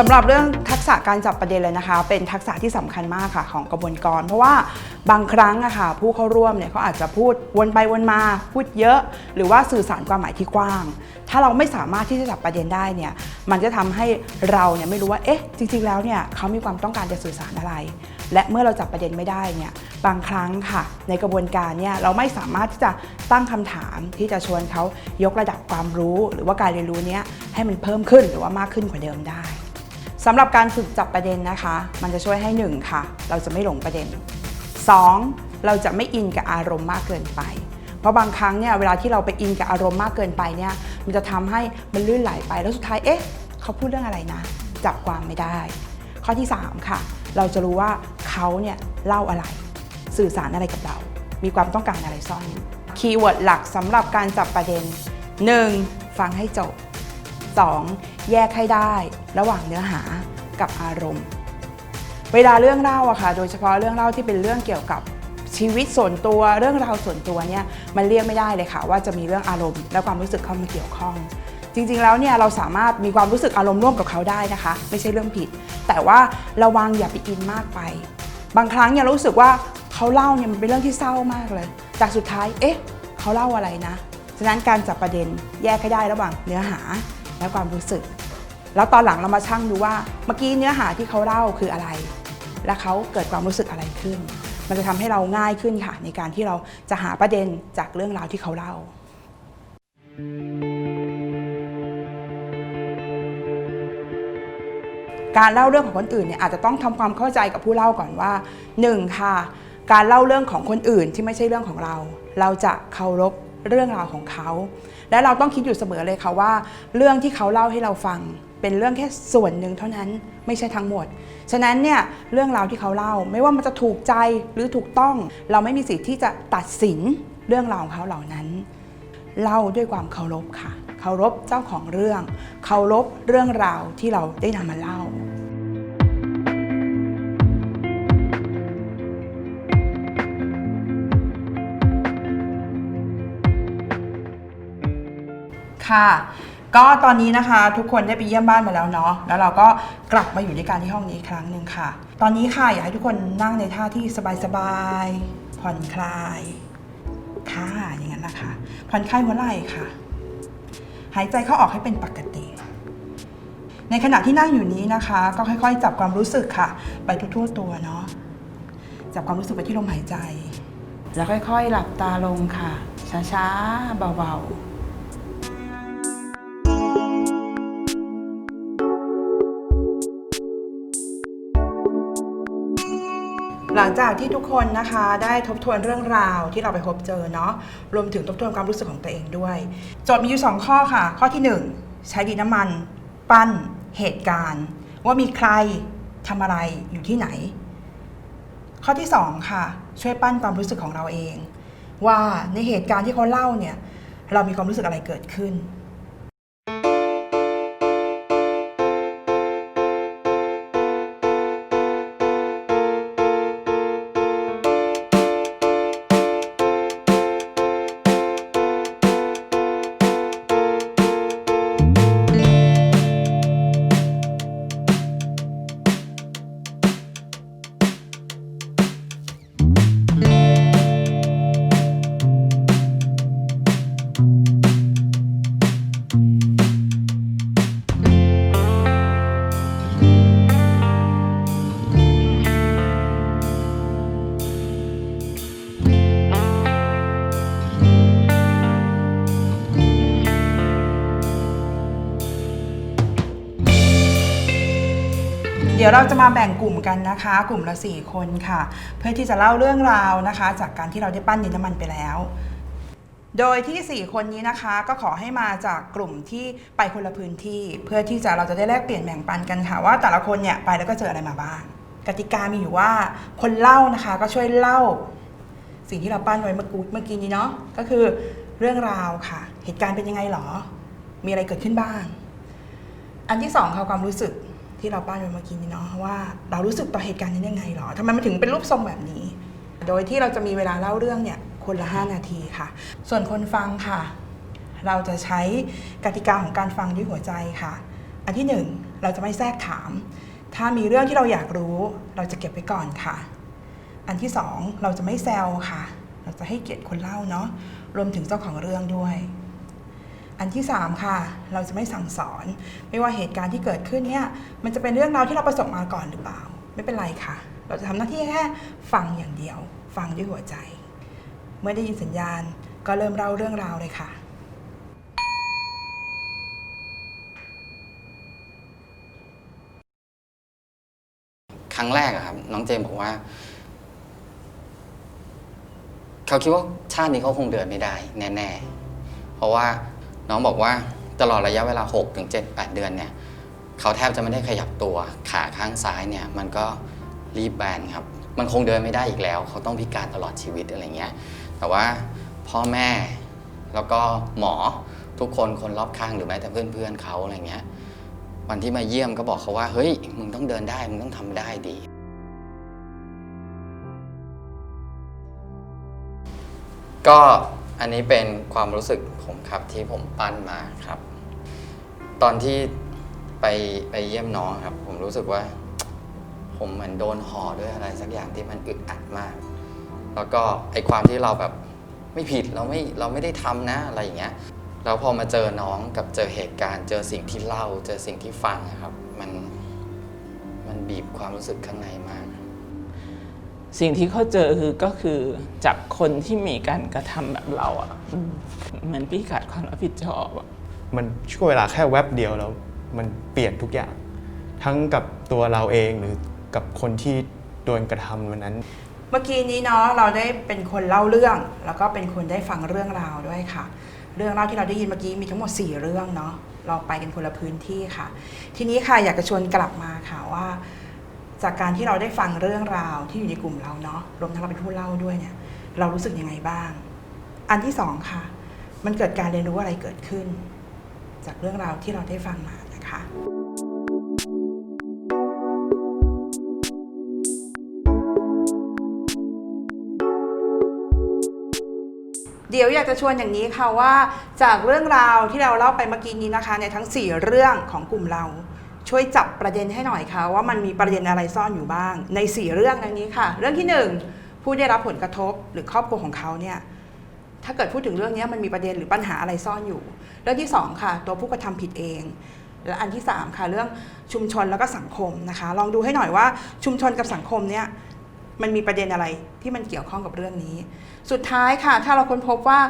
สำหรับเรื่องทักษะการจับประเด็นเลยนะคะ เป็นทักษะที่สำคัญมากค่ะของกระบวนการเพราะว่าบางครั้งอะค่ะผู้เข้าร่วมเนี่ยเขาอาจจะพูดวนไปวนมาพูดเยอะ หรือว่าสื่อสารความหมายที่กว้าง ถ้าเราไม่สามารถที่จะจับประเด็นได้เนี่ยมันจะทำให้เราเนี่ยไม่รู้ว่าเอ๊ะจริง ๆ แล้วเนี่ยเขามีความต้องการจะสื่อสารอะไร และเมื่อเราจับประเด็นไม่ได้เนี่ยบางครั้งค่ะ ในกระบวนการเนี่ยเราไม่สามารถที่จะตั้งคำถามที่จะชวนเขายกระดับความรู้ หรือว่าการเรียนรู้เนี้ยให้มันเพิ่มขึ้นหรือว่ามากขึ้นกว่าเดิมได้ สำหรับการฝึกจับประเด็นนะคะ มันจะช่วยให้ 1 ค่ะ เราจะไม่หลงประเด็น 2. เราจะไม่อินกับอารมณ์มากเกินไป เพราะบางครั้งเนี่ยเวลาที่เราไปอินกับอารมณ์มากเกินไปเนี่ยมันจะทำให้มันลื่นไหลไปแล้วสุดท้ายเอ๊ะเขาพูดเรื่องอะไรนะ จับความไม่ได้ ข้อที่ 3 ค่ะ เราจะรู้ว่าเขาเนี่ยเล่าอะไร สื่อสารอะไรกับเรา มีความต้องการอะไรซ่อนอยู่คีย์เวิร์ดหลักสำหรับการจับประเด็น 1. ฟังให้จบ 2. แยกให้ได้ ระหว่างเนื้อหากับอารมณ์ เวลาเรื่องเล่าอะค่ะ โดยเฉพาะเรื่องเล่าที่เป็นเรื่องเกี่ยวกับชีวิตส่วนตัวเรื่องราวส่วนตัวเนี่ยมันเรียกไม่ได้เลยค่ะ ว่าจะมีเรื่องอารมณ์ และความรู้สึกเข้ามาเกี่ยวข้อง จริงๆแล้วเนี่ยเราสามารถมีความรู้สึกอารมณ์ร่วมกับเขาได้นะคะ ไม่ใช่เรื่องผิด แต่ว่าระวังอย่าไปอินมากไป บางครั้งเนี่ยรารู้สึกว่าเขาเล่าเนี่ยมันเป็นเรื่องที่เศร้ามากเลยแต่สุดท้ายเอ๊ะเขาเล่าอะไรนะฉะนั้นการจับประเด็นแยกให้ได้ระหว่างเนื้อหา และความรู้สึก แล้วตอนหลังเรามาชั่งดูว่าเมื่อกี้เนื้อหาที่เขาเล่าคืออะไร และเขาเกิดความรู้สึกอะไรขึ้น มันจะทำให้เราง่ายขึ้นค่ะ ในการที่เราจะหาประเด็นจากเรื่องราวที่เขาเล่า การเล่าเรื่องของคนอื่นเนี่ยอาจจะต้องทำความเข้าใจกับผู้เล่าก่อนว่า 1. ค่ะ การเล่าเรื่องของคนอื่นที่ไม่ใช่เรื่องของเรา เราจะเคารพเรื่องราวของเขา และเราต้องคิดอยู่เสมอเลยค่ะว่า เรื่องที่เขาเล่าให้เราฟัง เป็นเรื่องแค่ส่วนหนึ่งเท่านั้นไม่ใช่ทั้งหมด ฉะนั้นเนี่ยเรื่องราวที่เขาเล่า ไม่ว่ามันจะถูกใจหรือถูกต้อง เราไม่มีสิทธิ์ที่จะตัดสินเรื่องราวของเขาเหล่านั้นเล่าด้วยความเคารพค่ะ เคารพเจ้าของเรื่อง เคารพเรื่องราวที่เราได้นำมาเล่า ค่ะ ก็ตอนนี้นะคะ ทุกคนได้ไปเยี่ยมบ้านมาแล้วเนาะแล้วเราก็กลับมาอยู่ด้วยกันที่ห้องนี้อีกครั้งหนึ่งค่ะ ตอนนี้ค่ะอยากให้ทุกคนนั่งในท่าที่สบายๆผ่อนคลายค่ะอย่างนั้นนะคะผ่อนคลายหัวไหล่ค่ะ หายใจเข้าออกให้เป็นปกติ ในขณะที่นั่งอยู่นี้นะคะ ก็ค่อยๆ จับความรู้สึกค่ะ ไปทั่วๆตัวเนาะจับความรู้สึกไปที่ลมหายใจ แล้วค่อยๆ หลับตาลงค่ะ ช้าๆ เบาๆ หลังจากที่ทุกคนนะคะได้ทบทวนเรื่องราวที่เราไปพบเจอเนาะรวมถึงทบทวนความรู้สึกของตัวเองด้วยโจทย์มีอยู่ 2 ข้อค่ะ ข้อที่ 1 ใช้ดินน้ำมัน ปั้นเหตุการณ์ ว่ามีใครทำอะไรอยู่ที่ไหน ข้อที่ 2 ค่ะ ช่วยปั้นความรู้สึกของเราเอง ว่าในเหตุการณ์ที่เขาเล่าเนี่ยเรามีความรู้สึกอะไรเกิดขึ้น ดี๋ยวเราจะมาแบ่งกลุ่มกันนะคะ กลุ่มละ 4 คนค่ะ เพื่อที่จะเล่าเรื่องราวนะคะ จากการที่เราได้ปั้นดินน้ำมันไปแล้ว โดยที่ 4 คนนี้นะคะก็ขอให้มาจากกลุ่มที่ไปคนละพื้นที่ เพื่อที่จะเราจะได้แลกเปลี่ยนแบ่งปันกันค่ะ ว่าแต่ละคนเนี่ยไปแล้วก็เจออะไรมาบ้าง กติกามีอยู่ว่าคนเล่านะคะก็ช่วยเล่า สิ่งที่เราปั้นไว้เมื่อกี้เมื่อกี้นี้เนาะก็คือเรื่องราวค่ะ เหตุการณ์เป็นยังไงหรอ มีอะไรเกิดขึ้นบ้าง อันที่สองค่ะความรู้สึก ที่เราปั้นไว้เมื่อกี้นี้เนาะว่าเรารู้สึกต่อเหตุการณ์นี้ยังไงหรอทำไมมันถึงเป็นรูปทรงแบบนี้ โดยที่เราจะมีเวลาเล่าเรื่องเนี่ยคนละ 5 นาทีค่ะ ส่วนคนฟังค่ะ เราจะใช้กติกาของการฟังด้วยหัวใจค่ะ อันที่หนึ่งเราจะไม่แทรกถาม ถ้ามีเรื่องที่เราอยากรู้ เราจะเก็บไว้ก่อนค่ะ อันที่สองเราจะไม่แซวค่ะ เราจะให้เกียรติคนเล่าเนาะรวมถึงเจ้าของเรื่องด้วย อันที่สามค่ะ เราจะไม่สั่งสอน ไม่ว่าเหตุการณ์ที่เกิดขึ้นเนี่ย มันจะเป็นเรื่องราวที่เราประสบมาก่อนหรือเปล่า ไม่เป็นไรค่ะ เราจะทำหน้าที่แค่ฟังอย่างเดียว ฟังด้วยหัวใจ เมื่อได้ยินสัญญาณก็เริ่มเล่าเรื่องราวเลยค่ะ ครั้งแรกอะครับ น้องเจมส์บอกว่า เขาคิดว่าชาตินี้เขาคงเดินไม่ได้ แน่ๆ เพราะว่า น้องบอกว่าตลอดระยะเวลา6ถึง7 8 เดือนเนี่ยเขาแทบจะไม่ได้ขยับตัวขาข้างซ้ายเนี่ยมันก็รีบแบนครับ มันคงเดินไม่ได้อีกแล้ว เขาต้องพิการตลอดชีวิตอะไรเงี้ยแต่ว่าพ่อแม่แล้วก็หมอทุกคนคนรอบข้างหรือแม้แต่เพื่อนๆเขาอะไรเงี้ยวันที่มาเยี่ยมก็บอกเขาว่าเฮ้ยมึงต้องเดินได้มึงต้องทำได้ดี ก็ อันนี้เป็นความรู้สึกผมครับที่ผมปั้นมาครับ ตอนที่ไปไปเยี่ยมน้องครับ ผมรู้สึกว่า ผมเหมือนโดนห่อด้วยอะไรสักอย่างที่มันอึดอัดมาก แล้วก็ไอความที่เราแบบไม่ผิดเราไม่เราไม่ได้ทำนะอะไรอย่างเงี้ยแล้วพอมาเจอน้องกับเจอเหตุการณ์ เจอสิ่งที่เล่า เจอสิ่งที่ฟังอะครับ มันมันบีบความรู้สึกข้างในมาก สิ่งที่เขาเจอคือก็คือจากคนที่มีการกระทำแบบเราอะอืมเหมือนพี่ขาดความรับผิดชอบอะมันช่วงเวลาแค่แวบเดียวแล้วมันเปลี่ยนทุกอย่าง ทั้งกับตัวเราเองหรือกับคนที่โดนกระทำวันนั้น เมื่อกี้นี้เนาะเราได้เป็นคนเล่าเรื่อง แล้วก็เป็นคนได้ฟังเรื่องราวด้วยค่ะ เรื่องเล่าที่เราได้ยินเมื่อกี้มีทั้งหมด 4 เรื่องเนาะเราไปกันคนละพื้นที่ค่ะ ทีนี้ค่ะอยากจะชวนกลับมาค่ะว่า จากการที่เราได้ฟังเรื่องราวที่อยู่ในกลุ่มเราเนาะรวมทั้งเราเป็นผู้เล่าด้วยเนี่ย เรารู้สึกยังไงบ้าง อันที่สองค่ะ มันเกิดการเรียนรู้อะไรเกิดขึ้น จากเรื่องราวที่เราได้ฟังมานะคะเดี๋ยวอยากจะชวนอย่างนี้ค่ะว่า จากเรื่องราวที่เราเล่าไปเมื่อกี้นี้นะคะ ในทั้ง 4 เรื่องของกลุ่มเรา ช่วยจับประเด็นให้หน่อยค่ะ ว่ามันมีประเด็นอะไรซ่อนอยู่บ้าง ใน 4 เรื่องดังนี้ค่ะ เรื่องที่ 1 ผู้ได้รับผลกระทบหรือครอบครัวของเขาเนี่ยถ้าเกิดพูดถึงเรื่องนี้มันมีประเด็นหรือปัญหาอะไรซ่อนอยู่ เรื่องที่ 2 ค่ะ ตัวผู้กระทำผิดเอง และอันที่ 3 ค่ะ เรื่องชุมชนแล้วก็สังคมนะคะ ลองดูให้หน่อยว่าชุมชนกับสังคมเนี่ยมันมีประเด็นอะไรที่มันเกี่ยวข้องกับเรื่องนี้ สุดท้ายค่ะ ถ้าเราค้นพบว่า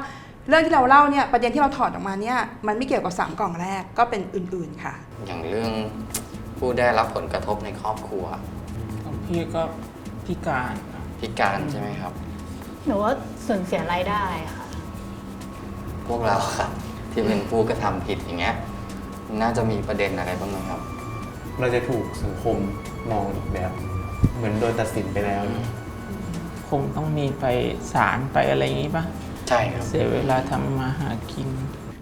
เรื่องที่เราเล่าเนี่ยประเด็นที่เราถอดออกมาเนี่ยมันไม่เกี่ยวกับสามกล่องแรกก็เป็นอื่นๆค่ะ อย่างเรื่องผู้ได้รับผลกระทบในครอบครัวของพี่ก็พิการอะพิการใช่ไหมครับ หนูว่าสูญเสียรายได้ค่ะ พวกเราครับที่เป็นผู้กระทำผิดอย่างเงี้ยน่าจะมีประเด็นอะไรบ้างไหมครับ เราจะถูกสังคมมองอีกแบบ เหมือนโดนตัดสินไปแล้ว คงต้องมีไปศาลไปอะไรอย่างงี้ปะ ใช่ครับ เสียเวลาทำมาหากิน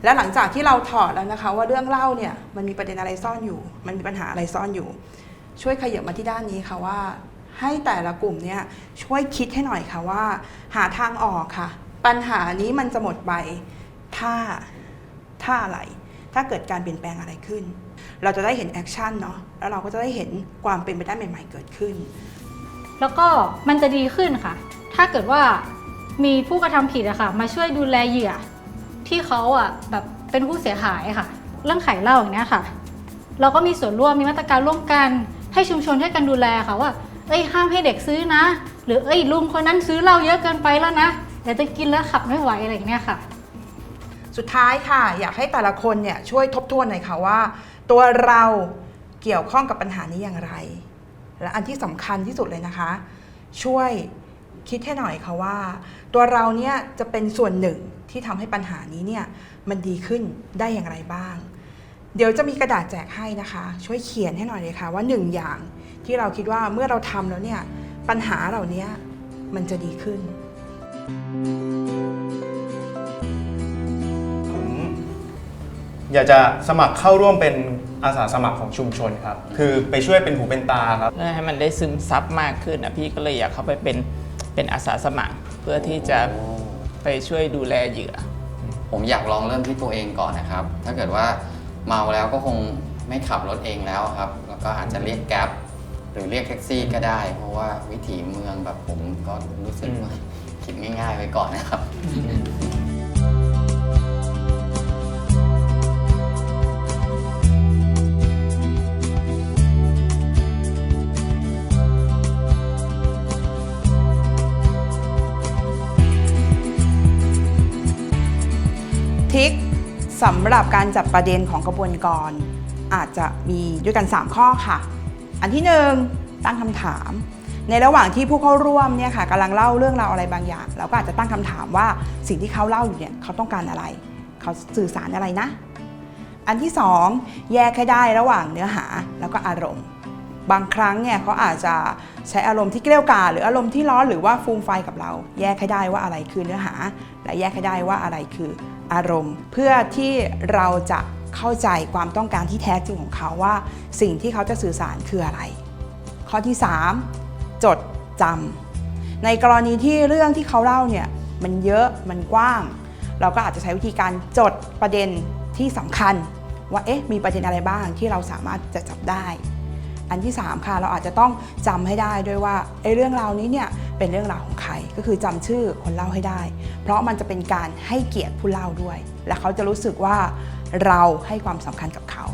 และหลังจากที่เราถอดแล้วนะคะ ว่าเรื่องเล่าเนี่ยมันมีประเด็นอะไรซ่อนอยู่ มันมีปัญหาอะไรซ่อนอยู่ ช่วยขยับมาที่ด้านนี้ค่ะว่า ให้แต่ละกลุ่มเนี่ยช่วยคิดให้หน่อยค่ะว่า หาทางออกค่ะ ปัญหานี้มันจะหมดไปถ้าถ้าอะไร ถ้าเกิดการเปลี่ยนแปลงอะไรขึ้น เราจะได้เห็นแอคชั่นเนาะแล้วเราก็จะได้เห็นความเป็นไปได้ใหม่ ๆ เกิดขึ้น แล้วก็มันจะดีขึ้นค่ะ ถ้าเกิดว่า มีผู้กระทำผิดอะค่ะ มาช่วยดูแลเหยื่อ ที่เขาอะแบบเป็นผู้เสียหายค่ะ เรื่องขายเหล้าอย่างเนี้ยค่ะ เราก็มีส่วนร่วมมีมาตรการร่วมกัน ให้ชุมชนช่วยกันดูแลค่ะว่า เอ้ยห้ามให้เด็กซื้อนะ หรือเอ้ยลุงคนนั้นซื้อเหล้าเยอะเกินไปแล้วนะเดี๋ยวจะกินแล้วขับไม่ไหวอะไรอย่างเนี้ยค่ะ สุดท้ายค่ะ อยากให้แต่ละคนเนี่ยช่วยทบทวนหน่อยค่ะว่า ตัวเราเกี่ยวข้องกับปัญหานี้อย่างไร และอันที่สำคัญที่สุดเลยนะคะ ช่วย คิดให้หน่อยค่ะว่า ตัวเราเนี่ยจะเป็นส่วนหนึ่งที่ทำให้ปัญหานี้เนี่ยมันดีขึ้นได้อย่างไรบ้าง เดี๋ยวจะมีกระดาษแจกให้นะคะ ช่วยเขียนให้หน่อยเลยค่ะว่าหนึ่งอย่างที่เราคิดว่าเมื่อเราทำแล้วเนี่ยปัญหาเหล่านี้มันจะดีขึ้น ผมอยากจะสมัครเข้าร่วมเป็นอาสาสมัครของชุมชนครับ คือไปช่วยเป็นหูเป็นตาครับ เพื่อให้มันได้ซึมซับมากขึ้นนะพี่ก็เลยอยากเข้าไปเป็น เป็นอาสาสมัครเพื่อที่จะไปช่วยดูแลเหยื่อ ผมอยากลองเริ่มที่ตัวเองก่อนนะครับ ถ้าเกิดว่าเมาแล้วก็คงไม่ขับรถเองแล้วครับ แล้วก็อาจจะเรียกแก๊ปหรือเรียกแท็กซี่ก็ได้ เพราะว่าวิถีเมืองแบบผมก็รู้สึกว่าคิดง่ายๆไว้ก่อนนะครับ ทิกสำหรับการจับประเด็นของกระบวนการอาจจะมีด้วยกัน 3 ข้อค่ะ อันที่หนึ่งตั้งคำถาม ในระหว่างที่ผู้เข้าร่วมเนี่ยค่ะกำลังเล่าเรื่องราวอะไรบางอย่างเราก็อาจจะตั้งคำถามว่าสิ่งที่เขาเล่าอยู่เนี่ยเขาต้องการอะไร เขาสื่อสารอะไรนะ อันที่สองแยกให้ได้ระหว่างเนื้อหาแล้วก็อารมณ์ บางครั้งเนี่ยเขาอาจจะใช้อารมณ์ที่เกลี้ยวกล่อมหรืออารมณ์ที่ร้อนหรือว่าฟูมไฟกับเรา แยกให้ได้ว่าอะไรคือเนื้อหา และแยกให้ได้ว่าอะไรคือ อารมณ์ เพื่อที่เราจะเข้าใจความต้องการที่แท้จริงของเขาว่า สิ่งที่เขาจะสื่อสารคืออะไร ข้อที่ 3 จดจำในกรณีที่เรื่องที่เขาเล่าเนี่ยมันเยอะมันกว้าง เราก็อาจจะใช้วิธีการจดประเด็นที่สำคัญ ว่าเอ๊ะมีประเด็นอะไรบ้างที่เราสามารถจะจับได้ อันที่ 3 ค่ะ เราอาจจะต้องจำให้ได้ด้วยว่าไอ้เรื่องราวนี้เนี่ยเป็นเรื่องราวของใครก็คือจำชื่อคนเล่าให้ได้ เพราะมันจะเป็นการให้เกียรติผู้เล่าด้วย และเขาจะรู้สึกว่าเราให้ความสำคัญกับเขา